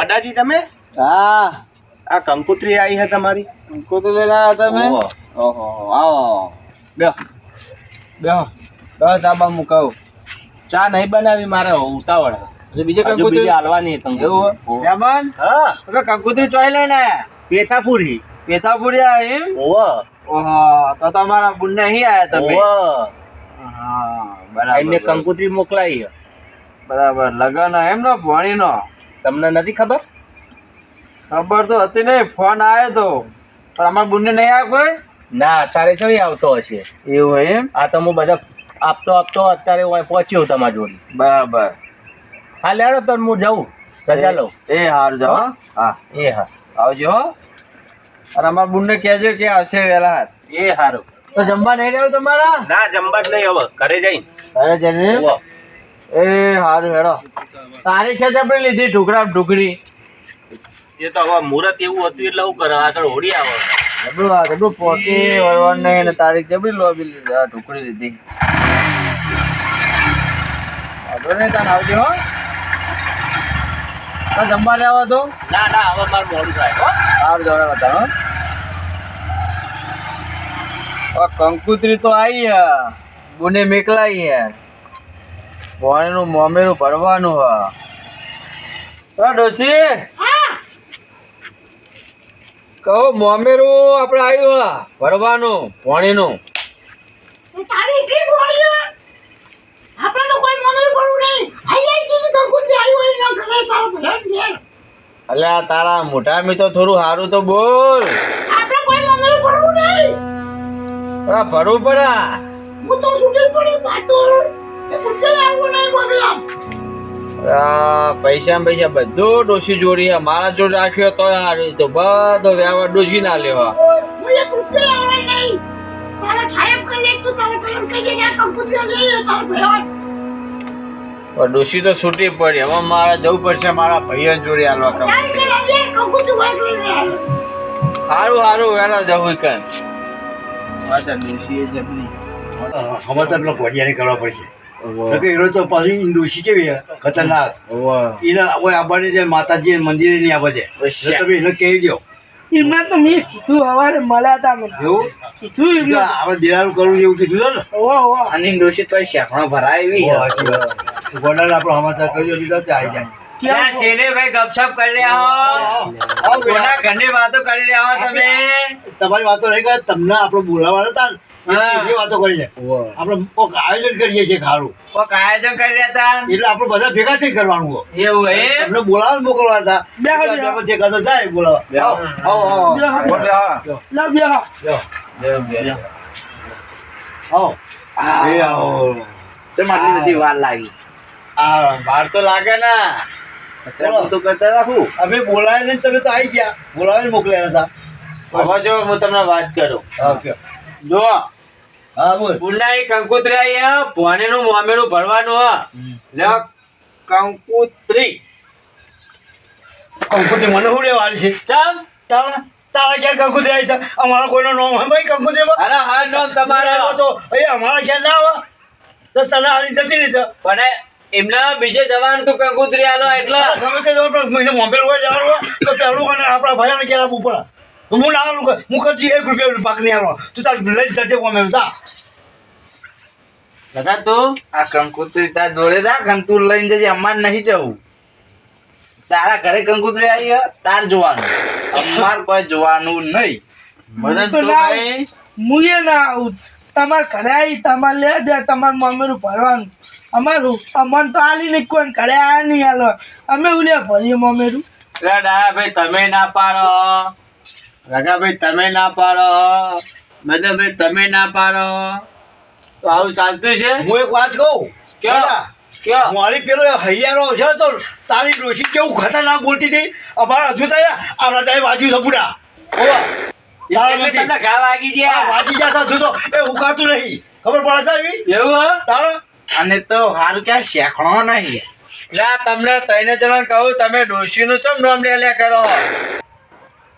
વડાજી તમે? હા. આ કંકુત્રી આવી છે તમારી? કંકુત્રી લઈને આવ્યા તમે? ઓહો. આવો બે બેહો. બેહો. ચાબા મુકાવ ચા નહીં બનાવી મારે ઉતાવળ એટલે બીજે કંકુત્રી? હાલવાની કંકુત્રી. એવું હા? તમે કંકુતરી ચોઈ લઈને પેથાપુરી. પેથાપુરી આવી એમ? ઓહો. ઓહો તો તમારા બુનને અહીં આયા તમે? ઓહો. હા બરાબર કંકુત્રી મોકલાઈ બરાબર લગન એમ ને ભણીનો. તમને નથી ખબર? ખબર તો હતી નહીં ફોન આવ્યો તો. પણ અમારા બુનને નહીં આવ્યો કોઈ? ના અત્યારે જોઈ આવતો હશે. એવું એમ? આ તો હું બધા આપતો આપતો અત્યારે હું પહોંચ્યો તમારા જોડે. બરાબર. હા લેડો તો હું જાઉં. રજા લઉં. એ હારું જાઓ હો. એ હા. આવજો હો. અને અમારા બુનને કહેજો કે આવશે વહેલા. હાથ એ સારું તો જમવા નહીં રહ્યો તમારા? ના જમવા જ નહીં હવે ઘરે જઈને. ઘરે જઈને. એ હારું હેડો. તારી ખેંચ આપણે લીધી ઢોકરા ઢોકરી એ તો હવે મુહૂર્ત એવું હતું એટલે હું કરે આગળ હોડી આવે. જબરું આ જબરું પોતે વળવાનું નહીં અને તારીખ જબરી લોબી લીધી આ ઢુકડી લીધી. વાંધો નહીં તાને આવજો હો. તો જમવા લેવા તો. ના ના હવે માર મોડું થાય હો. સારું જવા બતાવો કંકુતરી તો આવી હે. બુને મેકલાઈ હે. ભણનું મોમેરું ભરવાનું હે. હા ડોસી કહો મોમેરું આપણે આવ્યું હા ભરવાનું ભણીનું એ તારી એટલી બોલી આપણે તો કોઈ મમ્મી પડવું નહીં. અહીંયા કીધું તો કુતરી આવ્યું હોય ન ઘરે. તારો ભેટ અલ્યા તારા મોટા મી તો થોડું સારું તો બોલ. આપણે કોઈ મમ્મી નહીં. ભરવું પડે. હું તો છૂટી પડી બાટોર. પૈસા ને પૈસા બધું ડોસી જોડી હે. મારા જોડે રાખ્યો તો હારી તો બધો વ્યવહાર ડોસી ના લેવા. તું ડોસી તો છૂટી પડી. હવે મારે જવું પડશે મારા ભાઈઓ જોડે હાલવા કામ. સારું સારું વેલા જવું કઈ. સમાચાર પેલા ઘોડિયાને કરવા પડશે. એનો તો પાછું ઇન્ડોસી છે ખતરનાક. એને ઓય આબાને જે માતાજી મંદિરે નહીં. તો તમે એને કહી દો એમાં તો મેં કીધું હવારે મળ્યા હતા મને. એવું? કીધું કીધું આપણે દિલારું કરવું એવું કીધું ને? ઓ ઓ આની ડોસી તો શેખણો ભરાય એવી. ગોડાને આપણો સમાચાર કહી દો બીજા તે આવી જાય. શેને ભાઈ ગપશપ કરી રહ્યા હો. કોના ઘરની વાતો કરી રહ્યા હો તમે? તમારી વાતો રહી ગયા તમને આપણે બોલાવવાના હતા. એવી વાતો કરી છે આપણે કોક આયોજન કરીએ છીએ ખારું. કોક આયોજન કરી રહ્યા એટલે આપણે બધા ભેગા થઈ કરવાનું એવું એમ તમને બોલાવવા મોકલવા હતા. બે હાજર. બીજા બે પછી એકાદો જાય બોલાવવા. આવો આવો આવો. આવો. આવો. એ આવો. આટલી બધી વાર લાગી. આ વાર તો લાગે ને. તો કરતા રાખું. અમે બોલાય ને તમે તો આવી ગયા. બોલાવે મોકલ્યા હતા હવે જો હું તમને વાત કરું. ઓકે. જો હા બોલ. પુનાઈ કંકુત્રી હે ભોણીનું ભરવાનું હા. લે કંકુત્રી. કંકુતરી મને હું લેવાની છે? ચાલ ચાલ તારા ઘેર કંકુતરી આવી છે. અમારા કોઈનો નામ ભાઈ કંકુતરીમાં? અરે હા નામ તમારે. તો એ અમારા ઘેર ના આવે તો તને આલી જતી રહી પણ એમના બીજે જવાનું તું કંકુત્રી આલો એટલે. તે જવાનું પણ મહિને મોબાઈલ હોય જવાનું હોય તો પહેલું અને આપણા ભાઈઓને ઘેર આપવું પડે. હું ના મુખર્જી એક રૂપિયા પાક નહીં આવ્યો તું તાર લઈ જજે કોમે જા દાદા તું આ કંકુત્રી તાર જોડે રાખ અને તું લઈને જજે અમાર નહીં જવું તારા ઘરે કંકુત્રી આવી તાર જોવાનું અમાર કોઈ જોવાનું નહીં ના આવું તમારે ઘરે તમારે લે જાય તમારે મમ્મીનું ભરવાનું અમારું અમન તો આલી નહીં આયા નહીં હાલો. અમે ઉલ્યા ભરીએ મમ્મીનું ડાયા ભાઈ, તમે ના પાડો. રગાભાઈ તમે ના પાડો. મદનભાઈ તમે ના પાડો. તો આવું ચાલતું છે? હું એક વાત કહું? કે મારી પેલો હૈયારો છે તો તારી ડોશી કેવું ખતરનાક બોલતી હતી? અમારા હજુ થયા આપણા. તારા એટલે નથી. તમને ઘા વાગી ગયા. હજુ તો. એ ઉકાતું નહીં. ખબર પડે છે એવું? હે? અને તો સારું ક્યાં શેખણો નહીં. એટલે તમને તઈને જણા કહું તમે ડોશીનું ચમ નામ લે કરો?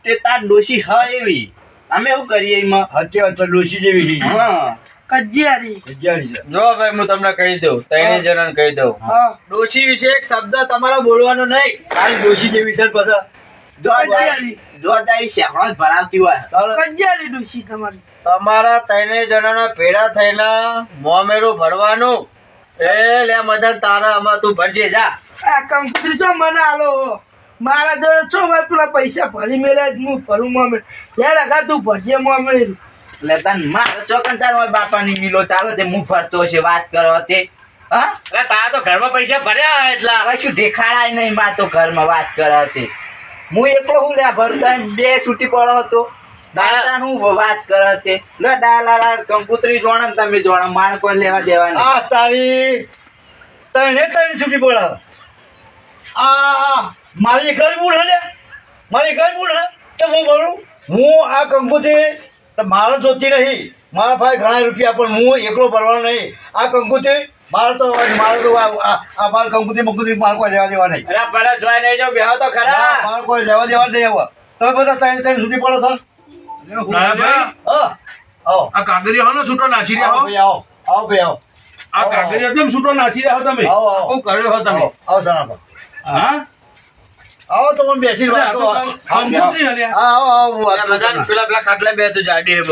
તે તાર ડોશી હ એવી. અમે શું કરીએ એમાં? હત્યા તો ડોશી જેવી છે હા. કજિયારી. જગ્યાની છે. જો ભાઈ હું તમને કહી દઉં ત્રણેય જણાને કહી દઉં. હા. ડોશી વિશે એક શબ્દ તમારે બોલવાનો નહીં. તારી ડોશી જેવી છે પાછા. જો તારી શેકડો ભરાવતી હોય. કજિયારી ડૂસી તમારી. તમારા ત્રણે જણાના ભેળા થઈને મોમેરું ભરવાનું. એ લે મદન તારા આમાં તું ભરજે જા. આ કંકુતરી મને આલો મારા જોડે ચો મારે પેલા પૈસા ભરી મેળ્યા જ હું ભરું મમે યાર આગા તું ભરજે મમે એટલે તન મારે ચોકન તાર હોય બાપાની મિલો ચાલો તે હું ફરતો છે વાત કરો તે. હા? એટલે તારા તો ઘરમાં પૈસા ભર્યા એટલા. હવે શું દેખાડાય નહીં મા તો ઘરમાં વાત કરો તે. હું એકલો હું લ્યા ભરતા એમ બે છૂટી પડો હતો. દાદાનું વાત કરે તે. લે ડાલા કંકુતરી જોણ ને તમે જોણ માર કોઈ લેવા દેવા નહીં આ તારી તને તને છૂટી પડે. આ. મારી એકલા ભૂલ હે મારી મારી એકલા ભૂલ હે? કે હું બોલું હું આ કંકુથી તો મારે જોતી નહીં મારા ભાઈ ઘણા રૂપિયા પણ હું એકલો ભરવાનો નહીં. આ કંકુથી મારે તો મારે તો આ- મારે કંકુથી મકુથી મારે કોઈ લેવા દેવા નહીં. અરે પેલા જોઈ નહીં જાવ બેહો તો ખરા. મારે કોઈ લેવા દેવા નહીં હવે. તમે બધા ત્રણ ત્રણ છૂટી પડો છો હા આવો. આ કાગરિયા હો ને છૂટો નાસી આવો રહ્યા હો. ભાઈ આવો. આવો ભાઈ આવો. આ કાગરિયા કેમ છૂટો નાસી રહ્યા હો તમે? આવો, આવો. કર્યો હો તમે? આવો આવો સનાપા હા? આવો તો મને બેસી વાત કરો. કંકોત્રી આવો. આવો બધા પેલા પેલા ખાટલા બે તો જાડી હે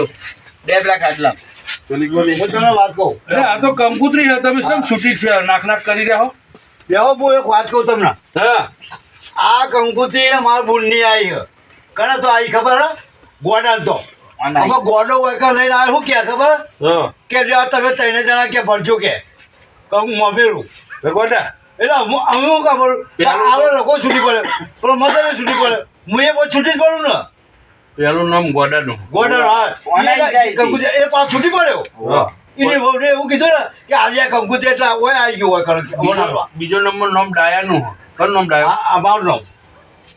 બે પેલા ખાટલા. હું વાત કહું. અરે તો કંકુત્રી છે તમે કેમ છૂટી છે નાખ નાક કરી રહ્યા હો. બેહો હું એક વાત કહું તમને. હા. આ કંકુથી મારા બુનની આવી કને તો આવી ખબર હે? ગોડાલ તો. આમાં ગોડો હોય લઈને આવે શું કે ખબર? હા. કે તમે ત્રણે જણા કે ભરજો કે. કંક મોમેરું ગોડા. એટલે હું અમે શું કામ કરું? આવે લોકો છૂટી પડે. પેલો મદને છૂટી પડે. હું એ પછી છૂટી જ પડું ને. પેલું નામ ગોડાનું. ગોડર હા. એ પાછો છૂટી પડ્યો હા. એને એવું કીધું ને કે આજે આ કંકુથી એટલે ઓય આવી ગયો હોય કારણ અમને બીજો બીજો નંબર નામ ડાયાનું હે. નામ ડાયા? આ આ નામ.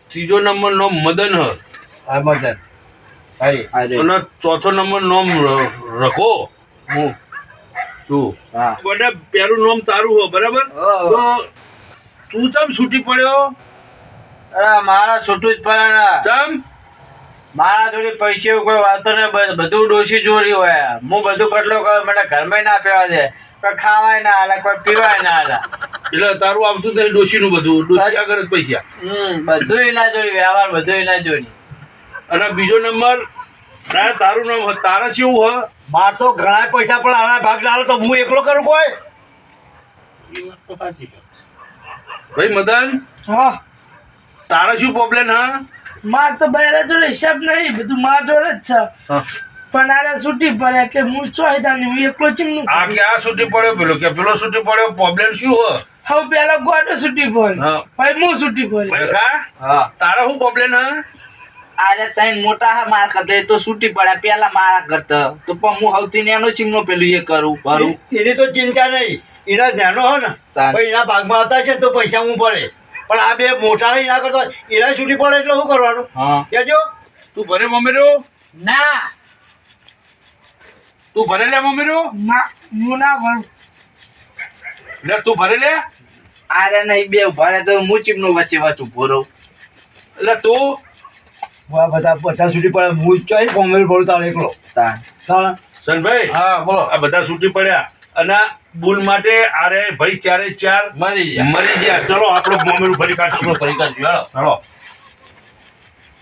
ત્રીજો નંબર નામ મદન હ. મદન. અને ચોથો નંબર નામ રખો રઘો. હું. તું. હા. પેલું નામ તારું હો બરાબર? તો તું ચમ છૂટી પડ્યો? અરે મારા છૂટું જ પડે ચમ? મારા જોડે પૈસે કોઈ વાતો ને બધું ડોસી ચોરી હોય. હું બધું કેટલો કરું મને ઘરમાં ના પીવા દે. કોઈ ખાવાય ના હાલે કોઈ પીવાય ના હાલે એટલે તારું આવતું નહીં ડોશીનું બધું. ડોશી આગળ જ પૈસા. હમ બધું એના જોડી વ્યવહાર બધું એના જોડી અને બીજો નંબર ના તારું નામ તારે કેવું હ. માર તો ઘણા પૈસા પણ આના ભાગ ના તો હું એકલો કરું કોઈ? ભાઈ મદન? હા. તારે શું પ્રોબ્લેમ હા? માર તો બહેરા જોડે હિસાબ નહીં બધું મારા જોડે જ છે. પણ આને છૂટી પડે એટલે હું નહીં હું એકલો ચીમનું આ કે આ છૂટી પડ્યો પેલો? કે પેલો છૂટી પડ્યો? પ્રોબ્લેમ શું હો? હવે પેલો ગોડો છૂટી પડે હા. ભાઈ હું છૂટી પડે કા હા. તારા શું પ્રોબ્લેમ હા? આરે તઈ મોટા હા માર કરતા તો છૂટી પડ્યા પેલા મારા કરતા. તો પણ હું હવથી એનો ચીમનો પેલું એ કરું ભરું. એની તો ચિંતા નહીં. એના જ્ઞાનો હો ને ભાઈ એના ભાગમાં હતા છે તો પૈસા હું પડે પણ આ બે મોટા એના કરતા એના છૂટી પડે એટલે શું કરવાનું? હા. કેજો. તું ભરે મમ્મીરો? ના. તું ભરે લે મમ્મીરો? ના હું ના ભરું. લે તું ભરે લે. આરે નહીં બે ભરે તો હું ચીમનો વચ્ચે વચ્ચે ભરો એટલે તું. બધા છૂટી પડે હું ચોઈ કોમેર પડું તારે એકલો. સનભાઈ હા બોલો. આ બધા છૂટી પડ્યા. અને બુલ માટે આરે ભાઈ ચારે ચાર મરી ગયા. મરી ગયા. ચલો આપણો મમ્મીનું ફરી કાઢશું. ફરી કાઢશું. હાલો.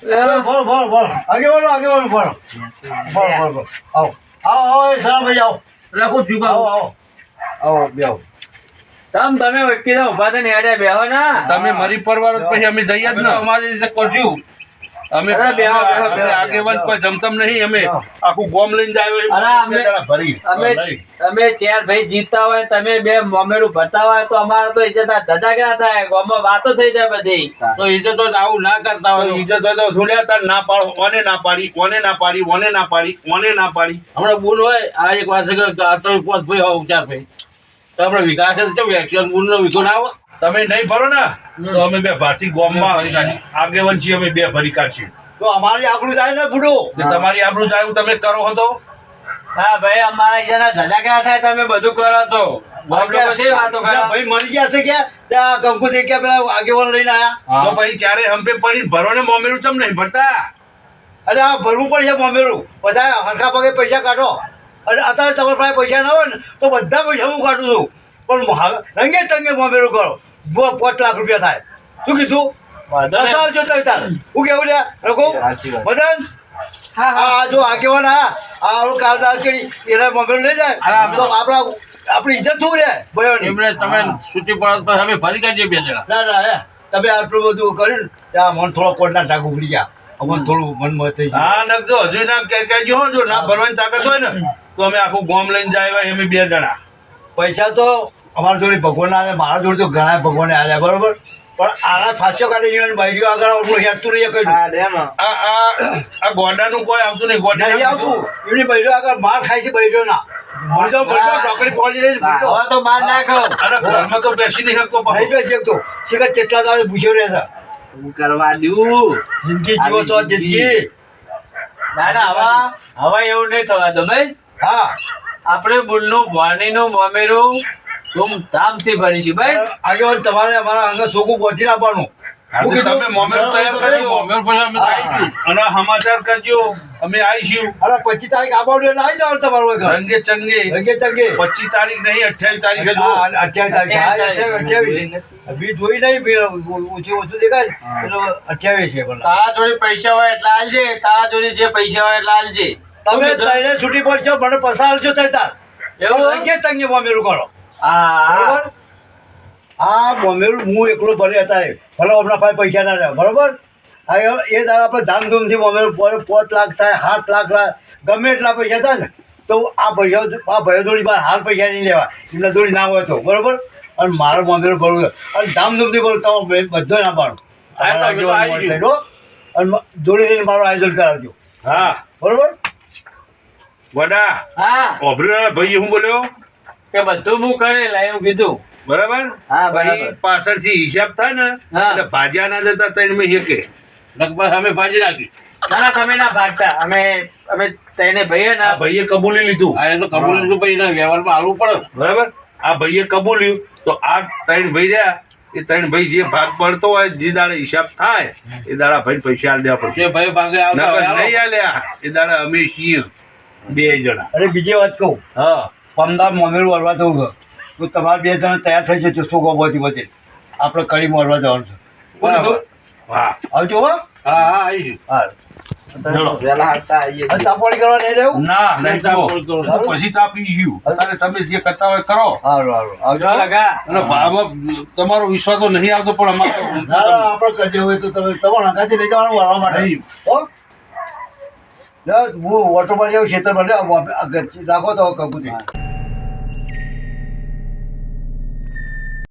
ચલો બોલો બોલો બોલો આગે બોલો આગે બોલો બોલો. બોલો બોલો બોલો. આવો. આવો આવો એ ભાઈ આવો. રાખો જીવા આવો આવો. આવો બેહો. તમ તમે વકીલ ઊભા થઈને હેડે બેહો ના. તમે મરી પરવાર જ પછી અમે જઈએ જ ને. અમારી રીતે કરશું. અમે. આગેવાન કોઈ જમતમ નહીં અમે આખું ગોમ લઈને જાય અમે- ભરી. અમે તમે ચાર ભાઈ જીતતા હોય તમે બે મોમેરું ભરતા હોય તો અમારે તો ઇજ્જત ધજા ક્યાં થાય? ગોમમાં વાતો થઈ જાય બધી. તો ઇજ્જત તો આવું ના કરતા હોય. ઇજ્જત હોય તો થોડ્યા તાર ના પાડો. ઓને ના પાડી ઓને ના પાડી ઓને ના પાડી ઓને ના પાડી. હમણાં બોલ હોય આ એક વાત છે કે આ તો ભાઈ હોવ ચાર ભાઈ. તો આપણે વિકાસ કેમ એક્શન બોલનો વિકો ના આવે? તમે નહીં ભરો ને તો અમે બે ભારતી ગોમમાં આગેવન છીએ અમે બે ભરી કાઢશું. તો અમારી આબરૂ જાય ને બુડું તમારી આબરૂ જાય તમે કરો હતો હા ભાઈ અમારા જેના ધજા ક્યાં થાય? તમે બધું કરો તો. ભાઈ મરી ગયા છે કે? ત્યાં કંકુથી કે પેલા આગેવાન લઈને આયા? તો પછી ચારે હંપે પડી ભરો ને મોમેરું ચમ નહીં ભરતા? અરે આ ભરવું પડશે મોમેરું. બધા હરખા પગે પૈસા કાઢો. અને અત્યારે તમારા પાસે પૈસા ના હોય ને તો બધા પૈસા હું કાઢું છું. પણ રંગે તંગે મોમેરું કરો. પાંચ લાખ રૂપિયા થાય. શું કીધું? બસ આવજો તમે તાર. હું કેવું લ્યા? રઘુ? મદન હા હા. આ જો આગેવાન હા આ આપણું કારદાર ચડી એના મગર લઈ જાય. તો આપણા આપણી ઇજ્જત શું રે? ભયોની. એમણે તમે છૂટી પડત પછી અમે ફરી કાઢીએ બે જણા. ના ના હે. તમે આટલું બધું કર્યું ને ત્યાં મને થોડો કોટના ટાંક ઉગડી ગયા. અમને થોડું મનમાં થઈ ગયું. હા નકજો હજુ ના કે કહેજો હો, જો ના ભરવાની તાકાત હોય ને તો અમે આખું ગોમ લઈને જાય અમે બે જણા. પૈસા તો અમારા જોડે ભગવાન આવે મારા જોડે તો ઘણા ભગવાન આવ્યા બરોબર? પણ આના ફાસ્યો કાઢી ગયો બાઈડીઓ આગળ આપણું હેતું નહીં કઈ આ આ આ ગોંડાનું કોઈ આવતું નહીં ગોંડા નહીં આવતું એમની બૈરીઓ આગળ માર ખાય છે બૈરીઓ ના મળજો મળજો ટોકરી પહોંચી રહી છે હવે તો માર નાખો. અરે ઘરમાં તો બેસી નહીં શકતો પાછો. નહીં બેસી શકતો. શિખર કેટલા દાડે ભૂસ્યો રહે છે. હું કરવા દઉં. જિંદગી જીવો છો જિંદગી. ના ના હવે હવે એવું નહીં થવા તમે હા. આપણે બુલનું ભવાનીનું મમેરું ધૂમધામથી ભરીશું ભાઈ આગળ તમારે અમારા આગળ સોકું પહોંચી આપવાનું તમે મોમેરું તૈયાર કરજો અમે પછી અમે અને સમાચાર કરજો અમે આવીશું. અરે પચીસ તારીખ આબાડું એટલે આવી જાવ તમારું રંગે ચંગે. રંગે ચંગે. પચીસ તારીખ નહીં અઠ્યાવીસ તારીખે જો અઠ્યાવીસ તારીખ. અઠ્યાવીસ બી જોઈ નહીં ઓછું ઓછું દેખાય. એટલે અઠ્યાવીસ છે ભલા. તારા જોડે પૈસા હોય એટલે આલજે તારા જોડે જે પૈસા હોય એટલે આલજે. તમે તઈને છૂટી પડશો મને પસાર તઈ તાર એવું? રંગે ચંગે મોમેરું કરો. બરોબર? આ બોમ્બેરું હું એકલો ભલે અત્યારે ભલે આપણા પાસે પૈસા ના રહે બરોબર? હા એ- દાદા દાડા આપણે ધામધૂમથી બોમ્બેરું પોત લાખ થાય સાત લાખ લાખ ગમે એટલા પૈસા થાય ને તો આ પૈસા આ ભાઈઓ જોડી પાસે હાલ પૈસા નહીં લેવા એમને જોડી ના હોય તો બરોબર? અને મારે બોમ્બેરું ભરવું અને ધામધૂમથી બોલું તમે બધો ના પાડો. અને જોડી લઈને મારું આયોજન કરાવજો. હા. બરોબર? વડા હા. ઓભરી ભાઈ હું બોલ્યો? કે બધું હું કરેલા એવું કીધું. બરાબર? હા, બરાબર. પાછળથી હિસાબ થાય ને એટલે ભાજ્યા ના જતા ત્રણ મેં એકે લગભગ અમે ભાજી નાખી ના ના તમે ના ભાગતા. અમે અમે તેને ભાઈએ આ ના ભાઈએ કબૂલી લીધું. આ તો કબૂલી લીધું પછી એના વ્યવહારમાં આવવું પડે. બરાબર? આ ભાઈએ કબૂલ્યું. તો આ ત્રણ ભાઈ રહ્યા. એ ત્રણ ભાઈ જે ભાગ પડતો હોય જે દાડે હિસાબ થાય એ દાડા ભાઈ પૈસા આલ દેવા પડશે. ભાઈ ભાગે આવતા નહીં. આલ્યા. એ દાડા અમે છીએ બે જણા. અરે બીજી વાત કહું. હા. પમદાર મોમેરું વળવા જવું છે. તો તમારે બે જણા તૈયાર થઈ જજો શું ગોબોથી વચ્ચે આપણે કડી વળવા જવાનું છે. બરાબર. હા. આવજો હો. હા હા આવી હા. તમારો વિશ્વાસ તો નહીં આવતો પણ અમારે આપડે કરજે. હોય તો તમે તમારા લઈ જવાનું વાળવા માટે. હો ઓટો પર જાઉં ખેતર જાઉં, રાખો તો કબૂતરી